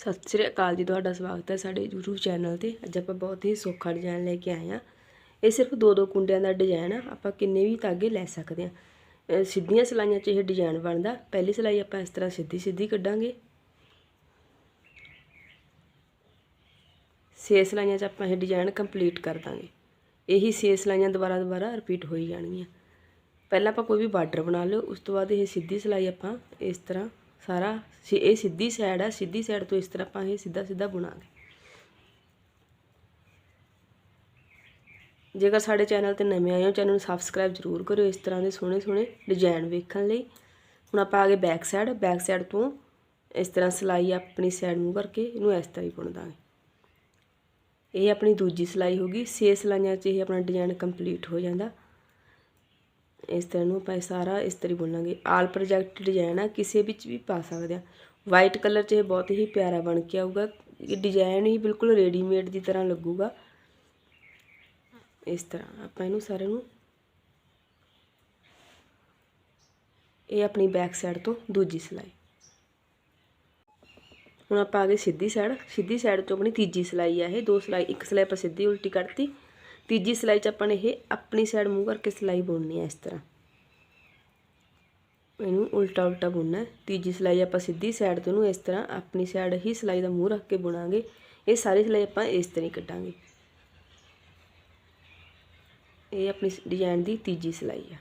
ਸਤਿ ਸ੍ਰੀ ਅਕਾਲ ਜੀ, ਤੁਹਾਡਾ ਸਵਾਗਤ ਹੈ ਸਾਡੇ YouTube ਚੈਨਲ ਤੇ। ਅੱਜ ਆਪਾਂ ਬਹੁਤ ਹੀ ਸੌਖਾ ਡਿਜ਼ਾਈਨ ਲੈ ਕੇ ਆਏ ਆ ਇਹ ਸਿਰਫ ਦੋ ਦੋ ਕੁੰਡਿਆਂ ਦਾ ਡਿਜ਼ਾਈਨ ਆ, ਆਪਾਂ ਕਿੰਨੇ ਵੀ ਤਾਗੇ ਲੈ ਸਕਦੇ ਆ ਸਿੱਧੀਆਂ ਸਲਾਈਆਂ 'ਚ ਇਹ ਡਿਜ਼ਾਈਨ ਬਣਦਾ। ਪਹਿਲੀ ਸਲਾਈ ਆਪਾਂ ਇਸ ਤਰ੍ਹਾਂ ਸਿੱਧੀ ਸਿੱਧੀ ਕੱਢਾਂਗੇ। ਛੇ ਸਲਾਈਆਂ 'ਚ ਆਪਾਂ ਇਹ ਡਿਜ਼ਾਈਨ ਕੰਪਲੀਟ ਕਰ ਦਾਂਗੇ। ਇਹੀ ਛੇ ਸਲਾਈਆਂ ਦੁਬਾਰਾ ਦੁਬਾਰਾ ਰਿਪੀਟ ਹੋਈ ਜਾਣਗੀਆਂ। ਪਹਿਲਾਂ ਆਪਾਂ ਕੋਈ ਵੀ ਬਾਰਡਰ ਬਣਾ ਲਿਓ, ਉਸ ਤੋਂ ਬਾਅਦ ਇਹ ਸਿੱਧੀ ਸਲਾਈ ਆਪਾਂ ਇਸ ਤਰ੍ਹਾਂ ਸਾਰਾ ਇਹ ਸਿੱਧੀ ਸਾਈਡ ਆ, ਸਿੱਧੀ ਸਾਈਡ ਤੋਂ ਇਸ ਤਰ੍ਹਾਂ ਆਪਾਂ ਇਹ ਸਿੱਧਾ ਸਿੱਧਾ ਬੁਣਾਂਗੇ। ਜੇਕਰ ਸਾਡੇ ਚੈਨਲ ਤੇ ਨਵੇਂ ਆਏ ਹੋ ਚੈਨਲ ਨੂੰ ਸਬਸਕ੍ਰਾਈਬ ਜ਼ਰੂਰ ਕਰਿਓ ਇਸ ਤਰ੍ਹਾਂ ਦੇ ਸੋਹਣੇ ਸੋਹਣੇ ਡਿਜ਼ਾਈਨ ਵੇਖਣ ਲਈ। ਹੁਣ ਆਪਾਂ ਆ ਗਏ ਬੈਕ ਸਾਈਡ ਬੈਕ ਸਾਈਡ ਤੋਂ ਇਸ ਤਰ੍ਹਾਂ ਸਲਾਈ ਆਪਣੀ ਸਾਈਡ ਨੂੰ ਕਰਕੇ ਇਹਨੂੰ ਇਸ ਤਰ੍ਹਾਂ ਹੀ ਬੁਣ ਦਾਂਗੇ। ਇਹ ਆਪਣੀ ਦੂਜੀ ਸਲਾਈ ਹੋ ਗਈ। ਛੇ ਸਲਾਈਆਂ 'ਚ ਇਹ ਆਪਣਾ ਡਿਜ਼ਾਈਨ ਕੰਪਲੀਟ ਹੋ ਜਾਂਦਾ। ਇਸ ਤਰ੍ਹਾਂ ਨੂੰ ਆਪਾਂ ਇਹ ਸਾਰਾ ਇਸ ਤਰ੍ਹਾਂ ਹੀ ਬੁਣਾਂਗੇ ਆਲ ਪ੍ਰੋਜੈਕਟ ਡਿਜ਼ਾਈਨ ਆ, ਕਿਸੇ ਵਿੱਚ ਵੀ ਪਾ ਸਕਦੇ ਆ। ਵਾਈਟ ਕਲਰ 'ਚ ਇਹ ਬਹੁਤ ਹੀ ਪਿਆਰਾ ਬਣ ਕੇ ਆਊਗਾ। ਇਹ ਡਿਜ਼ਾਈਨ ਹੀ ਬਿਲਕੁਲ ਰੈਡੀਮੇਡ ਦੀ ਤਰ੍ਹਾਂ ਲੱਗੂਗਾ। ਇਸ ਤਰ੍ਹਾਂ ਆਪਾਂ ਇਹਨੂੰ ਸਾਰੇ ਨੂੰ ਇਹ ਆਪਣੀ ਬੈਕ ਸਾਈਡ ਤੋਂ ਦੂਜੀ ਸਲਾਈ। ਹੁਣ ਆਪਾਂ ਆ ਗਏ ਸਿੱਧੀ ਸਾਈਡ ਸਿੱਧੀ ਸਾਈਡ ਤੋਂ ਆਪਣੀ ਤੀਜੀ ਸਲਾਈ ਆ ਇਹ। ਦੋ ਸਲਾਈ, ਇੱਕ ਸਲਾਈ ਆਪਾਂ ਸਿੱਧੀ ਉਲਟੀ ਕੱਢਤੀ ਤੀਜੀ ਸਿਲਾਈ 'ਚ ਆਪਾਂ ਨੇ ਇਹ ਆਪਣੀ ਸਾਈਡ ਮੂੰਹ ਕਰਕੇ ਸਿਲਾਈ ਬੁਣਨੀ ਹੈ ਇਸ ਤਰ੍ਹਾਂ। ਇਹਨੂੰ ਉਲਟਾ ਉਲਟਾ ਬੁਣਨਾ ਤੀਜੀ ਸਿਲਾਈ ਆਪਾਂ ਸਿੱਧੀ ਸਾਈਡ ਤੋਂ ਨੂੰ ਇਸ ਤਰ੍ਹਾਂ ਆਪਣੀ ਸਾਈਡ ਹੀ ਸਿਲਾਈ ਦਾ ਮੂੰਹ ਰੱਖ ਕੇ ਬੁਣਾਂਗੇ। ਇਹ ਸਾਰੀ ਸਿਲਾਈ ਆਪਾਂ ਇਸ ਤਰ੍ਹਾਂ ਹੀ ਕੱਢਾਂਗੇ। ਇਹ ਆਪਣੀ ਡਿਜ਼ਾਈਨ ਦੀ ਤੀਜੀ ਸਿਲਾਈ ਆ।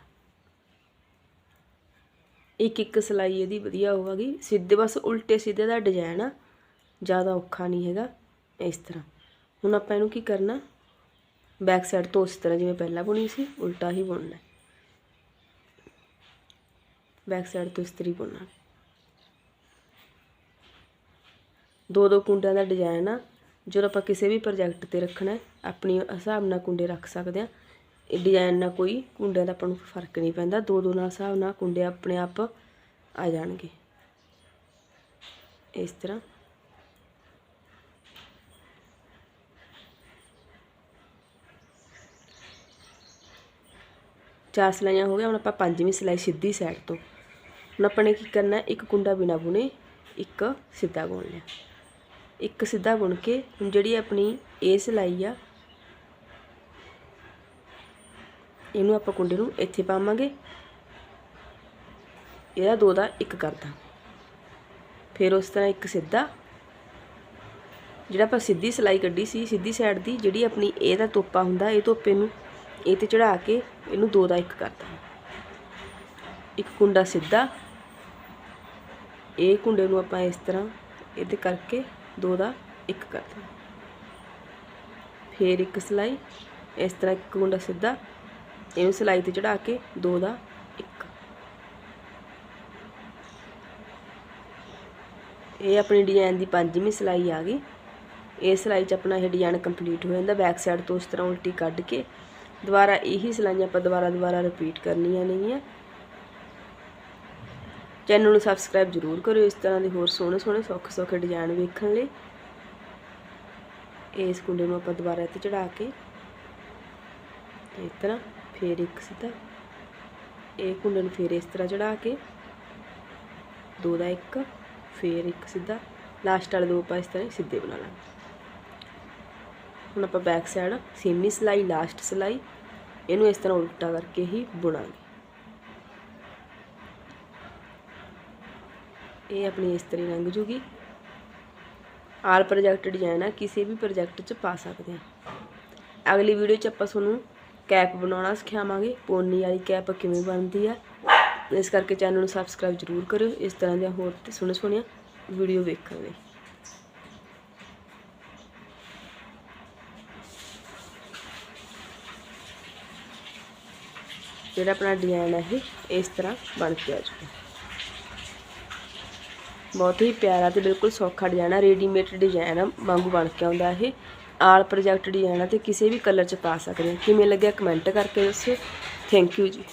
ਇੱਕ ਇੱਕ ਸਿਲਾਈ ਇਹਦੀ ਵਧੀਆ ਹੋਵੇਗੀ। ਸਿੱਧੇ ਬਸ ਉਲਟੇ ਸਿੱਧੇ ਦਾ ਡਿਜ਼ਾਈਨ ਆ। ਜ਼ਿਆਦਾ ਔਖਾ ਨਹੀਂ ਹੈਗਾ ਇਸ ਤਰ੍ਹਾਂ। ਹੁਣ ਆਪਾਂ ਇਹਨੂੰ ਕੀ ਕਰਨਾ? ਬੈਕ ਸਾਈਡ ਤੋਂ ਉਸ ਤਰ੍ਹਾਂ ਜਿਵੇਂ ਪਹਿਲਾਂ ਬੁਣੀ ਸੀ, ਉਲਟਾ ਹੀ ਬੁਣਨਾ ਬੈਕ ਸਾਈਡ ਤੋਂ ਇਸ ਤਰ੍ਹਾਂ ਬੁਣਨਾ ਦੋ ਦੋ ਕੁੰਡਿਆਂ ਦਾ ਡਿਜ਼ਾਈਨ ਆ, ਜਦੋਂ ਆਪਾਂ ਕਿਸੇ ਵੀ ਪ੍ਰੋਜੈਕਟ ਤੇ ਰੱਖਣਾ ਹੈ, ਆਪਣੀ ਹਿਸਾਬ ਨਾਲ ਕੁੰਡੇ ਰੱਖ ਸਕਦੇ ਆ। ਇਹ ਡਿਜ਼ਾਈਨ ਨਾਲ ਕੋਈ ਕੁੰਡਿਆਂ ਦਾ ਆਪਾਂ ਨੂੰ ਫ਼ਰਕ ਨਹੀਂ ਪੈਂਦਾ, ਦੋ ਦੋ ਨਾਲ ਹਿਸਾਬ ਨਾਲ ਕੁੰਡੇ ਆਪਣੇ ਆਪ ਆ ਜਾਣਗੇ। ਇਸ ਤਰ੍ਹਾਂ ਚਾਰ ਸਲਾਈਆਂ ਹੋ ਗਿਆ ਹੁਣ ਆਪਾਂ ਪੰਜਵੀਂ ਸਲਾਈ ਸਿੱਧੀ ਸਾਈਡ ਤੋਂ। ਹੁਣ ਆਪਾਂ ਨੇ ਕੀ ਕਰਨਾ, ਇੱਕ ਕੁੰਡਾ ਬਿਨਾ ਬੁਣੇ, ਇੱਕ ਸਿੱਧਾ ਬੁਣ ਲਿਆ। ਇੱਕ ਸਿੱਧਾ ਬੁਣ ਕੇ, ਹੁਣ ਜਿਹੜੀ ਆਪਣੀ ਇਹ ਸਲਾਈ ਆ, ਇਹਨੂੰ ਆਪਾਂ ਕੁੰਡੇ ਨੂੰ ਇੱਥੇ ਪਾਵਾਂਗੇ। ਇਹਦਾ ਦੋ ਦਾ ਇੱਕ ਕਰਦਾ। ਫਿਰ ਉਸ ਤਰ੍ਹਾਂ ਇੱਕ ਸਿੱਧਾ। ਜਿਹੜਾ ਆਪਾਂ ਸਿੱਧੀ ਸਲਾਈ ਕੱਢੀ ਸੀ, ਸਿੱਧੀ ਸਾਈਡ ਦੀ, ਜਿਹੜੀ ਆਪਣੀ ਇਹ ਦਾ ਤੋਪਾ ਹੁੰਦਾ, ਇਹ ਤੋਪੇ ਨੂੰ ਇਹ ਤੇ ਚੜਾ ਕੇ ਇਹਨੂੰ ਦੋ ਦਾ ਇੱਕ ਕਰਦਾ ਇੱਕ ਕੁੰਡਾ ਸਿੱਧਾ। ਇਹ ਕੁੰਡੇ ਨੂੰ ਆਪਾਂ ਇਸ ਤਰ੍ਹਾਂ ਇਹਦੇ ਕਰਕੇ ਦੋ ਦਾ ਇੱਕ ਕਰਦਾ ਫਿਰ ਇੱਕ ਸਲਾਈ, ਇਸ ਤਰ੍ਹਾਂ ਇੱਕ ਕੁੰਡਾ ਸਿੱਧਾ। ਇਹਨੂੰ ਸਲਾਈ ਤੇ ਚੜਾ ਕੇ ਦੋ ਦਾ ਇੱਕ। ਇਹ ਆਪਣੀ ਡਿਜ਼ਾਈਨ ਦੀ ਪੰਜਵੀਂ ਸਲਾਈ ਆ ਗਈ। ਇਹ ਸਲਾਈ 'ਚ ਆਪਣਾ ਇਹ ਡਿਜ਼ਾਈਨ ਕੰਪਲੀਟ ਹੋ ਜਾਂਦਾ। ਬੈਕ ਸਾਈਡ ਤੋਂ ਇਸ ਤਰ੍ਹਾਂ ਉਲਟੀ ਕੱਢ ਕੇ ਦੁਬਾਰਾ ਇਹੀ ਸਿਲਾਈਆਂ ਆਪਾਂ ਦੁਬਾਰਾ ਦੁਬਾਰਾ ਰਿਪੀਟ ਕਰਨੀਆਂ ਨੇਗੀਆਂ। ਚੈਨਲ ਨੂੰ ਸਬਸਕ੍ਰਾਈਬ ਜ਼ਰੂਰ ਕਰਿਓ ਇਸ ਤਰ੍ਹਾਂ ਦੇ ਹੋਰ ਸੋਹਣੇ ਸੋਹਣੇ ਸੌਖੇ ਸੌਖੇ ਡਿਜ਼ਾਈਨ ਵੇਖਣ ਲਈ। ਇਸ ਕੁੰਡੇ ਨੂੰ ਆਪਾਂ ਦੁਬਾਰਾ ਇੱਥੇ ਚੜਾ ਕੇ ਇਸ ਤਰ੍ਹਾਂ ਫਿਰ ਇੱਕ ਸਿੱਧਾ ਇਹ ਕੁੰਡੇ ਨੂੰ ਫਿਰ ਇਸ ਤਰ੍ਹਾਂ ਚੜਾ ਕੇ ਦੋ ਦਾ ਇੱਕ, ਫਿਰ ਇੱਕ ਸਿੱਧਾ। ਲਾਸਟ ਵਾਲੇ ਦੋ ਆਪਾਂ ਇਸ ਤਰ੍ਹਾਂ ਹੀ ਸਿੱਧੇ ਬਣਾ ਲਾਂਗੇ। ਹੁਣ ਆਪਾਂ ਬੈਕ ਸਾਈਡ ਸੀਮੀ ਸਲਾਈ ਲਾਸਟ ਸਲਾਈ, ਇਹਨੂੰ ਇਸ ਤਰ੍ਹਾਂ ਉਲਟਾ ਕਰਕੇ ਹੀ ਬੁਣਾਂਗੇ। ਇਹ ਆਪਣੀ ਇਸ ਤਰ੍ਹਾਂ ਲੰਘ ਜੂਗੀ। ਆਲ ਪ੍ਰੋਜੈਕਟ ਡਿਜ਼ਾਈਨ ਆ, ਕਿਸੇ ਵੀ ਪ੍ਰੋਜੈਕਟ 'ਚ ਪਾ ਸਕਦੇ ਆ। ਅਗਲੀ ਵੀਡੀਓ 'ਚ ਆਪਾਂ ਤੁਹਾਨੂੰ ਕੈਪ ਬਣਾਉਣਾ ਸਿਖਾਵਾਂਗੇ, ਪੋਨੀ ਵਾਲੀ ਕੈਪ ਕਿਵੇਂ ਬਣਦੀ ਆ। ਇਸ ਕਰਕੇ ਚੈਨਲ ਨੂੰ ਸਬਸਕ੍ਰਾਈਬ ਜ਼ਰੂਰ ਕਰਿਓ, ਇਸ ਤਰ੍ਹਾਂ ਦੀਆਂ ਹੋਰ ਤੇ ਸੋਹਣੇ ਸੋਹਣੀਆਂ ਵੀਡੀਓ ਵੇਖਣ ਲਈ। ਜਿਹੜਾ ਆਪਣਾ ਡਿਜ਼ਾਈਨ ਹੈ ਇਹ, ਇਸ ਤਰ੍ਹਾਂ ਬਣ ਕੇ ਆ ਜਾਊਗਾ ਬਹੁਤ ਹੀ ਪਿਆਰਾ ਤੇ ਬਿਲਕੁਲ ਸੌਖਾ ਡਿਜ਼ਾਈਨ ਆ ਰੈਡੀਮੇਡ ਡਿਜ਼ਾਈਨ ਆ, ਵਾਂਗੂ ਬਣ ਕੇ ਆਉਂਦਾ ਇਹ। ਆਲ ਪ੍ਰੋਜੈਕਟ ਡਿਜ਼ਾਈਨ ਆ ਤੇ ਕਿਸੇ ਵੀ ਕਲਰ ਚ ਪਾ ਸਕਦੇ ਆ ਕਿਵੇਂ ਲੱਗਿਆ ਕਮੈਂਟ ਕਰਕੇ ਦੱਸੋ ਥੈਂਕ ਯੂ ਜੀ।